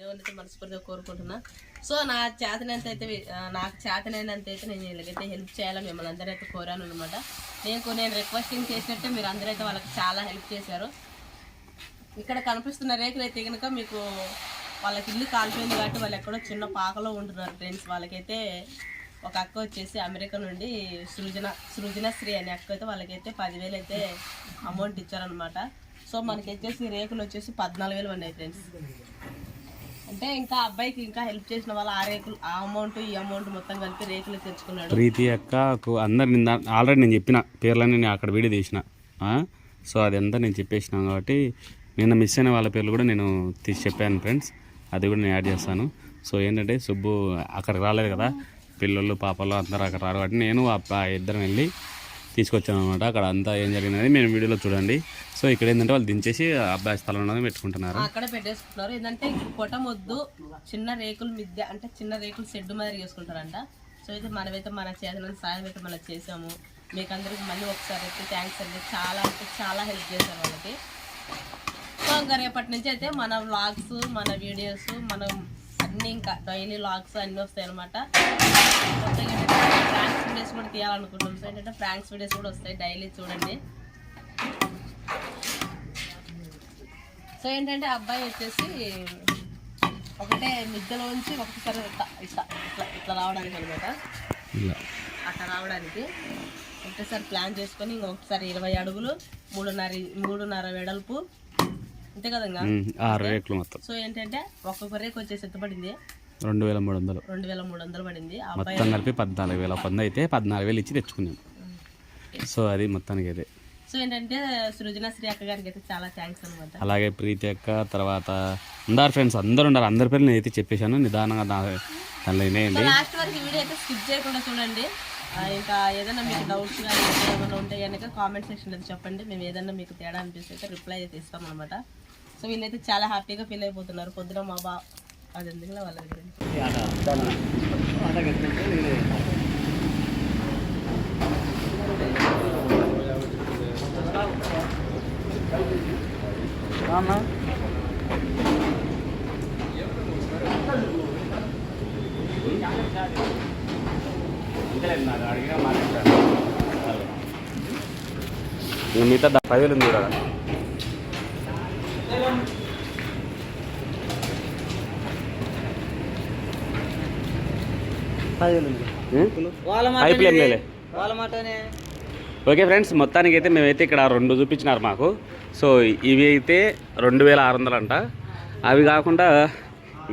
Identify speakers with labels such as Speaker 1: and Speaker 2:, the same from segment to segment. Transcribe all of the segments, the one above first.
Speaker 1: దేవునితో మనస్ఫూర్తిగా కోరుకుంటున్నా. సో నా చేతనంత అయితే నాకు చేతనైనంత అయితే నేను వీళ్ళకైతే హెల్ప్ చేయాలని మిమ్మల్ని అందరూ అయితే కోరాను అనమాట నేను నేను రిక్వెస్టింగ్ చేసినట్టే మీరు అందరైతే వాళ్ళకి చాలా హెల్ప్ చేశారు. ఇక్కడ కనిపిస్తున్న రేకులు అయితే కనుక మీకు వాళ్ళకి ఇల్లు కాలిపోయింది కాబట్టి వాళ్ళు ఎక్కడో చిన్న పాకలో ఉంటున్నారు ఫ్రెండ్స్ వాళ్ళకైతే ఒక అక్క వచ్చేసి అమెరికా నుండి సృజన సృజనశ్రీ అనే అక్క అయితే వాళ్ళకైతే పదివేలు అయితే అమౌంట్ ఇచ్చారనమాట సో మనకి వచ్చేసి రేకులు వచ్చేసి పద్నాలుగు వేలు ఉన్నాయి ఫ్రెండ్స్ అంటే ఇంకా అబ్బాయికి ఇంకా హెల్ప్ చేసిన వాళ్ళు ఆ రేకులు ఆ అమౌంట్ ఈ అమౌంట్ మొత్తం కలిపి రేకులు తెచ్చుకున్నాడు.
Speaker 2: ప్రీతి అక్కకు అందరు నిన్న ఆల్రెడీ నేను చెప్పిన పేర్లన్నీ నేను అక్కడ వీడియో తీసిన. సో అది అంతా నేను చెప్పేసినాను కాబట్టి నిన్న మిస్ అయిన వాళ్ళ పేర్లు కూడా నేను తీసి చెప్పాను ఫ్రెండ్స్ అది కూడా నేను యాడ్ చేస్తాను. సో ఏంటంటే సుబ్బు అక్కడికి రాలేదు కదా పిల్లలు పాపలు అందరూ అక్కడ రారు కాబట్టి నేను ఆ ఇద్దరం వెళ్ళి తీసుకొచ్చాను అనమాట అక్కడ అంతా ఏం జరిగినది మేము వీడియోలో చూడండి. సో ఇక్కడ ఏంటంటే వాళ్ళు దించేసి ఆ అబ్బాయి అనేది పెట్టుకుంటున్నారు.
Speaker 1: అక్కడ పెట్టేసుకుంటున్నారు. ఏంటంటే కొట్ట మొద్దు చిన్న రేకుల మిద్దె అంటే చిన్న రేకులు షెడ్ మాదిరి చేసుకుంటారంట. సో అయితే మనమైతే మన చేసిన సాయం అయితే మనం చేసాము మీకు అందరికి మళ్ళీ ఒకసారి అయితే థ్యాంక్స్ అండి. చాలా అంటే చాలా హెల్ప్ చేశారు వాళ్ళకి. సో ఇంకా రేపటి నుంచి అయితే మన వ్లాగ్స్ మన వీడియోస్ మనం అన్నీ ఇంకా డైలీ వ్లాగ్స్ అన్నీ వస్తాయి అనమాట తీయాలనుకుంటున్నాం. సో ఏంటంటే ప్రాంక్స్ వీడియోస్ కూడా వస్తాయి డైలీ చూడండి. సో ఏంటంటే అబ్బాయి వచ్చేసి ఒకటే మిద్దెలోంచి ఒకసారి ఇట్లా ఇట్లా ఇట్లా ఇట్లా రావడానికి అనమాట. అట్లా రావడానికి. ఒకటేసారి ప్లాన్ చేసుకొని ఇంకొకసారి ఇరవై అడుగులు మూడున్నర మూడున్నర వెడల్పు. అంతే కదా
Speaker 2: ఆరు మొత్తం.
Speaker 1: సో ఏంటంటే ఒక్కొక్క రేకు వచ్చేసి ఎంత పడింది?
Speaker 2: రెండు వేల మూడు వందలు.
Speaker 1: రెండు వేల మూడు వందలు పడింది. ఆ అబ్బాయి
Speaker 2: మొత్తం కలిపి పద్నాలుగు వేల. పొంద అయితే పద్నాలుగు వేలు ఇచ్చి తెచ్చుకున్నాను. సో అది మొత్తానికి అయితే
Speaker 1: సో ఏంటంటే సృజనశ్రీ అక్క గారికి అయితే చాలా థ్యాంక్స్ అనమాట
Speaker 2: అలాగే ప్రీతి అక్క తర్వాత అందరు ఫ్రెండ్స్ అందరు ఉన్నారు అందరి పేర్లు నేను అయితే చెప్పేశాను. నిదానంగా నా దానిలో వినేయండి.
Speaker 1: లాస్ట్ వరకు ఈ వీడియో అయితే స్కిప్ చేయకుండా చూడండి. ఆ, ఇంకా ఏదైనా మీకు డౌట్స్ కానీ ఏమైనా ఉంటే కనుక కామెంట్ సెక్షన్లో చెప్పండి. మేము ఏదైనా మీకు తేడా అనిపిస్తే అయితే రిప్లై అయితే ఇస్తాం అనమాట సో వీళ్ళైతే చాలా హ్యాపీగా ఫీల్ అయిపోతున్నారు. పొద్దున మా బా అది ఎందుకు వాళ్ళ దగ్గర
Speaker 2: ఇంకా మిగతా దా- పదివేలు ఉంది కూడా ఓకే ఫ్రెండ్స్ మొత్తానికి అయితే మేమైతే ఇక్కడ రెండు చూపించినారు మాకు. సో ఇవి అయితే రెండు వేల ఆరు వందలు అంట అవి కాకుండా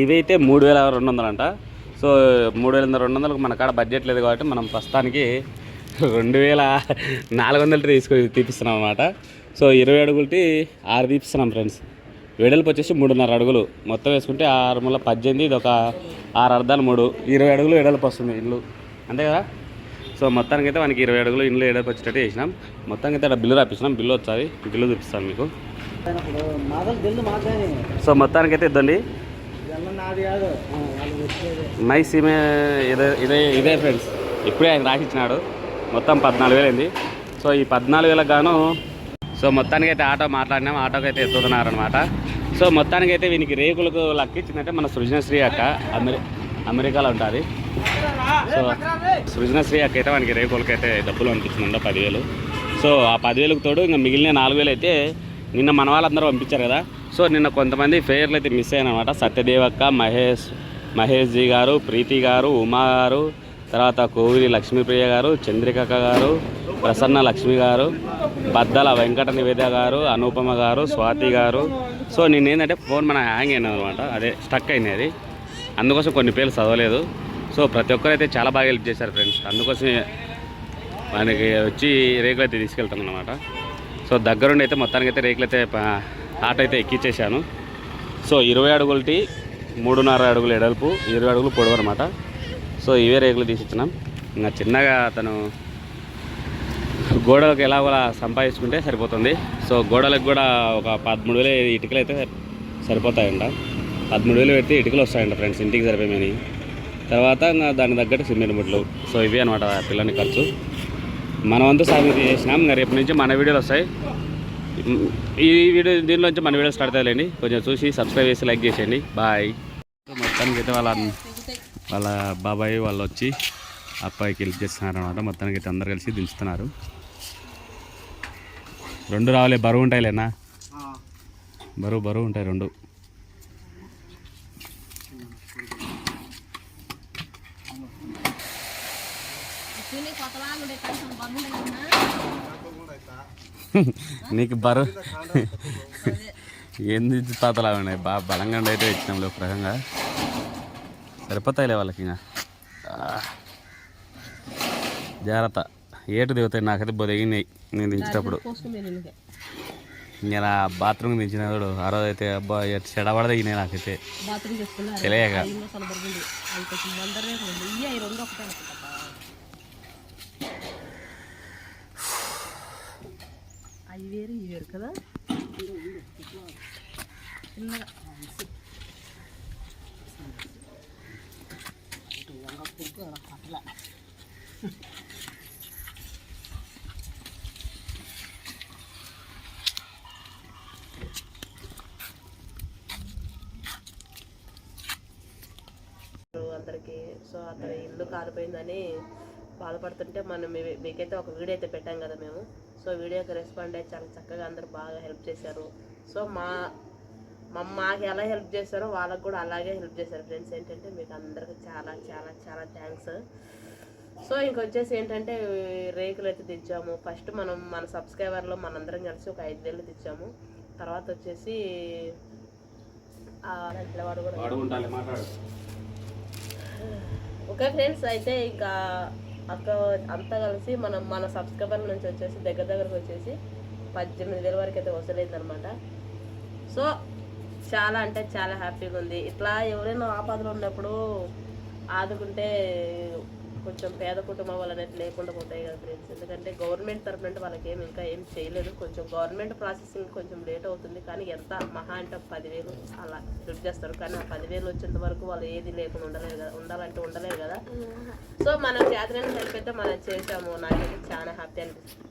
Speaker 2: ఇవి అయితే మూడు వేల రెండు వందలు అంట సో మూడు వేల రెండు వందలకు మన కాడ బడ్జెట్ లేదు కాబట్టి మనం ప్రస్తుతానికి రెండు వేల నాలుగు వందలు తీసుకొని తీపిస్తున్నాం అనమాట సో ఇరవై అడుగులకి ఆరు తీపిస్తున్నాం ఫ్రెండ్స్. వెడల్పు వచ్చేసి మూడున్నర అడుగులు. మొత్తం వేసుకుంటే ఆరు మూల పద్దెనిమిది ఇది ఒక ఆరు అర్ధాలు మూడు. ఇరవై అడుగులు వెడల్పు వస్తుంది ఇల్లు. అంతే కదా? సో మొత్తానికి అయితే మనకి ఇరవై అడుగులు ఇండ్లు ఏడాది వచ్చేటట్టు చేసినాం. మొత్తానికి అయితే అక్కడ బిల్లు రాపిస్తున్నాం. బిల్లు వచ్చాది బిల్లు చూపిస్తాను మీకు. సో మొత్తానికి అయితే ఇద్దండి. మై సీమే ఇదే ఇదే ఇదే ఫ్రెండ్స్. ఇప్పుడే ఆయన రాసిచ్చినాడు. మొత్తం పద్నాలుగు వేలు అయింది. సో ఈ పద్నాలుగు వేలకు గాను సో మొత్తానికి అయితే ఆటో మాట్లాడినాం. ఆటోకి అయితే ఎత్తుతున్నారనమాట సో మొత్తానికి అయితే వీనికి రేకులకు లక్కిచ్చిందంటే మన సృజనశ్రీ అక్క అమెరి అమెరికాలో ఉంటుంది. సో సృజనశ్రీ అక్క అయితే మనకి రేకులకి అయితే డబ్బులు పంపించిందంట పదివేలు. సో ఆ పదివేలకు తోడు ఇంకా మిగిలిన నాలుగు వేలు అయితే నిన్న మన వాళ్ళందరూ పంపించారు కదా. సో నిన్న కొంతమంది ఫేర్లు అయితే మిస్ అయ్యానమాట సత్యదేవక్క మహేష్ మహేష్ జీ గారు ప్రీతి గారు ఉమా గారు తర్వాత కోవిలి లక్ష్మీప్రియ గారు చంద్రికక్క గారు ప్రసన్న లక్ష్మి గారు బద్దల వెంకట నివేద గారు అనుపమ గారు స్వాతి గారు. సో నేను ఏంటంటే ఫోన్ మన హ్యాంగ్ అయినది అనమాట అదే స్టక్ అయినది. అది అందుకోసం కొన్ని పేర్లు చదవలేదు. సో ప్రతి ఒక్కరైతే చాలా బాగా హెల్ప్ చేశారు ఫ్రెండ్స్. అందుకోసమే మనకి వచ్చి రేకులు అయితే తీసుకెళ్తాను అనమాట సో దగ్గరుండి అయితే మొత్తానికి అయితే రేకులు అయితే ఆట అయితే ఎక్కించేశాను సో ఇరవై అడుగులటి మూడున్నర అడుగులు ఎడల్పు ఇరవై అడుగులు పొడవు అనమాట సో ఇవే రేకులు తీసిచ్చినాం ఇంకా చిన్నగా అతను గోడలకు ఎలా సంపాదించుకుంటే సరిపోతుంది. సో గోడలకు కూడా ఒక పదమూడు వేలు ఇటుకలు అయితే సరిపోతాయంట. పదమూడు వేలు పెడితే ఇటుకలు వస్తాయంట ఫ్రెండ్స్ ఇంటికి సరిపోయి తర్వాత ఇంకా దాని తగ్గట్టు సిమెంట్ ముట్లు. సో ఇవి అనమాట పిల్లని ఖర్చు. మనమంతా వంతు సాగు చేసినాం. ఇంకా రేపు నుంచి మన వీడియోలు వస్తాయి. ఈ వీడియో దీనిలోంచి మన వీడియో స్టార్ట్ కొంచెం చూసి సబ్స్క్రైబ్ చేసి లైక్ చేసేయండి. బాయ్. మొత్తానికి అయితే వాళ్ళ వాళ్ళ బాబాయ్ వాళ్ళు వచ్చి అబ్బాయికి హెల్ప్ చేస్తున్నారు అనమాట మొత్తానికి అయితే అందరు కలిసి దించుతున్నారు. రెండు రావాలి బరువు ఉంటాయిలేనా? బరువు బరువు ఉంటాయి రెండు. నీకు బరువు ఏంది తాతలా ఉన్నాయి? బాగా బలంగా ఉండి అయితే ఇచ్చినాం ఒక రకంగా సరిపోతాయిలే వాళ్ళకి ఇంకా. జాగ్రత్త. ఏటు దిగుతాయి? నాకైతే బొదిగినాయి నేను దించేటప్పుడు.
Speaker 1: నేను
Speaker 2: ఇంకా నా బాత్రూమ్ దించినాడు ఆ రోజు అయితే అబ్బా చెడబడ దిగినాయి నాకైతే. తెలియక.
Speaker 1: అవి వేరు ఇవి వేరు కదా? చిన్నగా అందరికి. సో అతని ఇల్లు కాలిపోయిందని బాధపడుతుంటే మనం మీకైతే ఒక వీడియో అయితే పెట్టాం కదా మేము. సో వీడియోకి రెస్పాండ్ అయ్యి చాలా చక్కగా అందరు బాగా హెల్ప్ చేశారు. సో మా మా మాకు ఎలా హెల్ప్ చేశారో వాళ్ళకు కూడా అలాగే హెల్ప్ చేశారు. ఫ్రెండ్స్ ఏంటంటే మీకు అందరికి చాలా చాలా చాలా థ్యాంక్స్ సో ఇంకొచ్చేసి ఏంటంటే రేకులు అయితే తెచ్చాము. ఫస్ట్ మనం మన సబ్స్క్రైబర్లో మనందరం కలిసి ఒక ఐదు వేలు తెచ్చాము. తర్వాత వచ్చేసి కూడా ఓకే ఫ్రెండ్స్ అయితే ఇంకా అక్క అంతా కలిసి మనం మన సబ్స్క్రైబర్ నుంచి వచ్చేసి దగ్గర దగ్గరకు వచ్చేసి పద్దెనిమిది వేల వరకు అయితే వసూలైంది అనమాట సో చాలా అంటే చాలా హ్యాపీగా ఉంది. ఇట్లా ఎవరైనా ఆపదలు ఉన్నప్పుడు ఆదుకుంటే కొంచెం పేద కుటుంబం వాళ్ళు అనేది లేకుండా పోతాయి కదా ఫ్రెండ్స్ ఎందుకంటే గవర్నమెంట్ తరఫు నుండి వాళ్ళకి ఏమి ఇంకా ఏం చేయలేదు. కొంచెం గవర్నమెంట్ ప్రాసెసింగ్ కొంచెం లేట్ అవుతుంది. కానీ ఎంత మహా అంటే పదివేలు అలా ఫిట్ చేస్తారు. కానీ ఆ పదివేలు వచ్చేంత వరకు వాళ్ళు ఏది లేకుండా ఉండలేదు కదా ఉండాలంటే ఉండలేదు కదా. సో మనం చేతనైన హెల్ప్ అయితే మనం చేసాము నాకైతే చాలా హ్యాపీ అనిపిస్తుంది.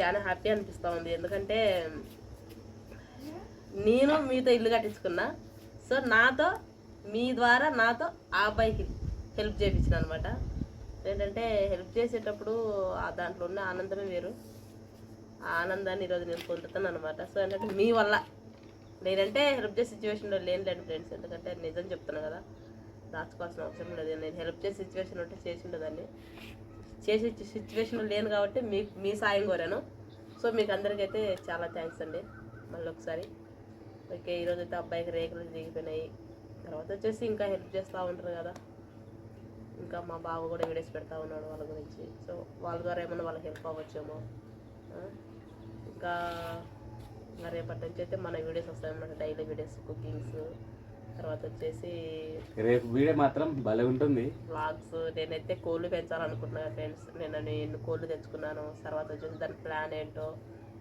Speaker 1: చాలా హ్యాపీ అనిపిస్తూ ఉంది. ఎందుకంటే నేను మీతో ఇల్లు కట్టించుకున్నా. సో నాతో మీ ద్వారా నాతో ఆ అబ్బాయికి హెల్ప్ చేయించిన అనమాట ఏంటంటే హెల్ప్ చేసేటప్పుడు ఆ దాంట్లో ఉన్న ఆనందమే వేరు. ఆ ఆనందాన్ని ఈరోజు నేను పొందుతాను అనమాట సో ఏంటంటే మీ వల్ల. నేనంటే హెల్ప్ చేసే సిచ్యువేషన్లో లేనులేండి ఫ్రెండ్స్. ఎందుకంటే నిజం చెప్తున్నాను కదా. దాచుకోవాల్సిన అవసరం లేదు. నేను హెల్ప్ చేసే సిచ్యువేషన్ ఉంటే చేసి ఉండేదాన్ని. చేసే సిచ్యువేషన్లో లేను కాబట్టి మీ మీ సాయం కోరాను. సో మీకు అందరికైతే చాలా థ్యాంక్స్ అండి. మళ్ళీ ఒకసారి ఓకే ఈరోజు అయితే అబ్బాయికి రేకులు దిగిపోయినాయి తర్వాత వచ్చేసి ఇంకా హెల్ప్ చేస్తూ ఉంటారు కదా. ఇంకా మా బావ కూడా వీడియోస్ పెడతా ఉన్నాడు వాళ్ళ గురించి. సో వాళ్ళ ద్వారా ఏమన్నా వాళ్ళకి హెల్ప్ అవ్వచ్చేమో? ఇంకా ఇంకా రేపటి నుంచి అయితే మన వీడియోస్ వస్తాయన్నమాట డైలీ వీడియోస్ కుకింగ్స్ తర్వాత వచ్చేసి
Speaker 2: రేపు వీడియో మాత్రం భలే ఉంటుంది.
Speaker 1: వ్లాగ్స్ నేనైతే కోళ్ళు పెంచాలనుకుంటున్నాను ఫ్రెండ్స్ నేను ఎన్ని కోళ్ళు తెచ్చుకున్నాను తర్వాత వచ్చేసి దాని ప్లాన్ ఏంటో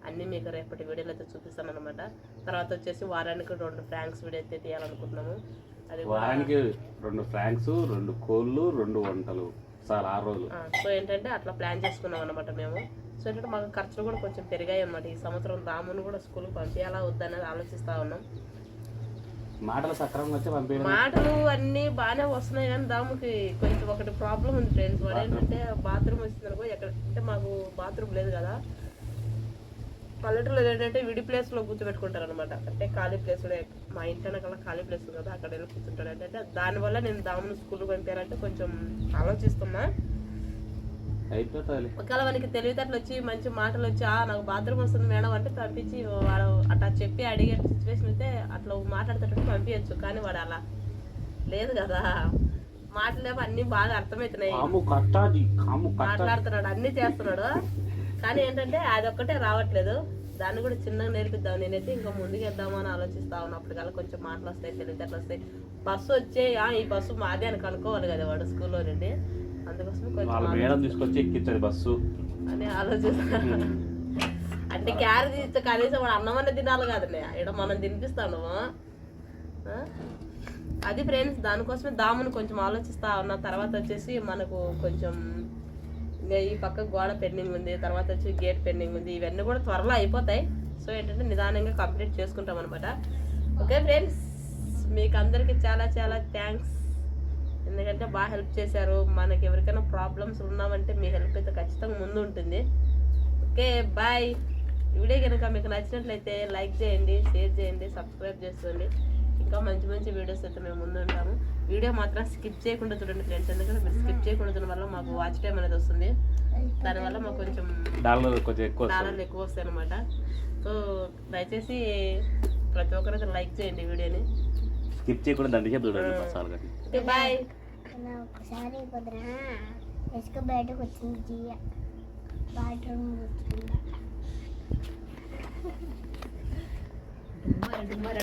Speaker 1: అన్నీ మీకు రేపటి వీడియోలో అయితే చూపిస్తాను అనమాట తర్వాత వచ్చేసి వారానికి రెండు ఫ్రాంక్స్ వీడియో అయితే తీయాలనుకుంటున్నాము. అది
Speaker 2: వారానికి రెండు ఫ్రాంక్స్ రెండు కోళ్ళు రెండు వంటలు. సార్ ఆరు రోజులు
Speaker 1: సో ఏంటంటే అట్లా ప్లాన్ చేసుకున్నాం అనమాట మేము. సో ఏంటంటే మాకు ఖర్చులు కూడా కొంచెం పెరిగాయి అనమాట ఈ సంవత్సరం రాముని కూడా స్కూల్కి పంపించాలా వద్దనేది ఆలోచిస్తా ఉన్నాం.
Speaker 2: మాటలు సక్రమంగా వచ్చి పంపించడం.
Speaker 1: మాటలు అన్నీ బాగానే వస్తున్నాయి కానీ దాముకి కొంచెం ఒకటి ప్రాబ్లం ఉంది ఫ్రెండ్స్ వాడు ఏంటంటే బాత్రూమ్ వచ్చిందనుకో ఎక్కడ అంటే మాకు బాత్రూమ్ లేదు కదా. పల్లెటూరులో ఏంటంటే విడి ప్లేస్లో కూర్చోబెట్టుకుంటారు అనమాట అంటే ఖాళీ ప్లేస్లో. మా ఇంటి వెనకాల ఖాళీ ప్లేస్ కదా అక్కడ వెళ్ళి కూర్చుంటాడు అంటే దానివల్ల నేను దామును స్కూల్కి పంపారంటే కొంచెం ఆలోచిస్తున్నా. ఒకవేళ మనకి తెలివితేటలు వచ్చి మంచి మాటలు వచ్చి "ఆ, నాకు బాత్రూమ్ వస్తుంది మేడం అంటే పంపించి వాడు అట్లా చెప్పి అడిగే సిచ్యువేషన్ అయితే అట్లా మాట్లాడేటట్టు పంపించచ్చు. కానీ వాడు అలా లేదు కదా. మాటలేమో అన్ని బాగా అర్థమవుతున్నాయి. మాట్లాడుతున్నాడు అన్ని చేస్తున్నాడు. కానీ ఏంటంటే అది ఒక్కటే రావట్లేదు. దాన్ని కూడా చిన్నగా నేర్పిద్దాం. నేనైతే ఇంకా ముందుకు వెళ్దామా అని ఆలోచిస్తా ఉన్నప్పటికల్లా కొంచెం మాటలు వస్తాయి తెలివితేటలు వస్తాయి. బస్సు వచ్చే "ఆ, ఈ బస్సు మాదే అని కనుక్కోవాలి కదా వాడు స్కూల్లో నుండి. అందుకోసం కొంచెం
Speaker 2: తీసుకొచ్చి ఎక్కించదు బస్సు.
Speaker 1: అని ఆలోచిస్తా. అంటే క్యారెట్ ఇస్తే కనీసం వాడు అన్నం అన్న తినాలి కదనే ఇక్కడ మనం తినిపిస్తాను? అది ఫ్రెండ్స్ దానికోసమే దాముని కొంచెం ఆలోచిస్తా ఉన్న. తర్వాత వచ్చేసి మనకు కొంచెం ఇంకా ఈ పక్క గోడ పెండింగ్ ఉంది తర్వాత వచ్చి గేట్ పెండింగ్ ఉంది ఇవన్నీ కూడా త్వరలో అయిపోతాయి. సో ఏంటంటే నిదానంగా కంప్లీట్ చేసుకుంటాం అనమాట ఓకే ఫ్రెండ్స్ మీకు అందరికీ చాలా చాలా థ్యాంక్స్ ఎందుకంటే బాగా హెల్ప్ చేశారు. మనకి ఎవరికైనా ప్రాబ్లమ్స్ ఉన్నామంటే మీ హెల్ప్ అయితే ఖచ్చితంగా ముందు ఉంటుంది. ఓకే బాయ్ వీడియో కనుక మీకు నచ్చినట్లయితే లైక్ చేయండి షేర్ చేయండి సబ్స్క్రైబ్ చేసుకోండి ఇంకా మంచి మంచి వీడియోస్ అయితే మేము ముందు ఉంటాము. వీడియో మాత్రం స్కిప్ చేయకుండా చూడండి ఫ్రెండ్స్ ఎందుకంటే మీరు స్కిప్ చేయకుండా చూడడం వల్ల మాకు వాచ్ టైం అనేది వస్తుంది. దానివల్ల మాకు కొంచెం
Speaker 2: డాలర్ కొంచెం ఎక్కువ.
Speaker 1: డాలర్లు ఎక్కువ వస్తాయి అనమాట సో దయచేసి ప్రతి ఒక్కరైతే లైక్ చేయండి వీడియోని.
Speaker 2: స్కిప్ చేయకుండా దండి చెప్పు చూడండి
Speaker 1: బాయ్
Speaker 3: ఒకసారి కుదరా. ఇసుక బయటకు వచ్చింది జియ. బాత్రూమ్ కూర్చుందా.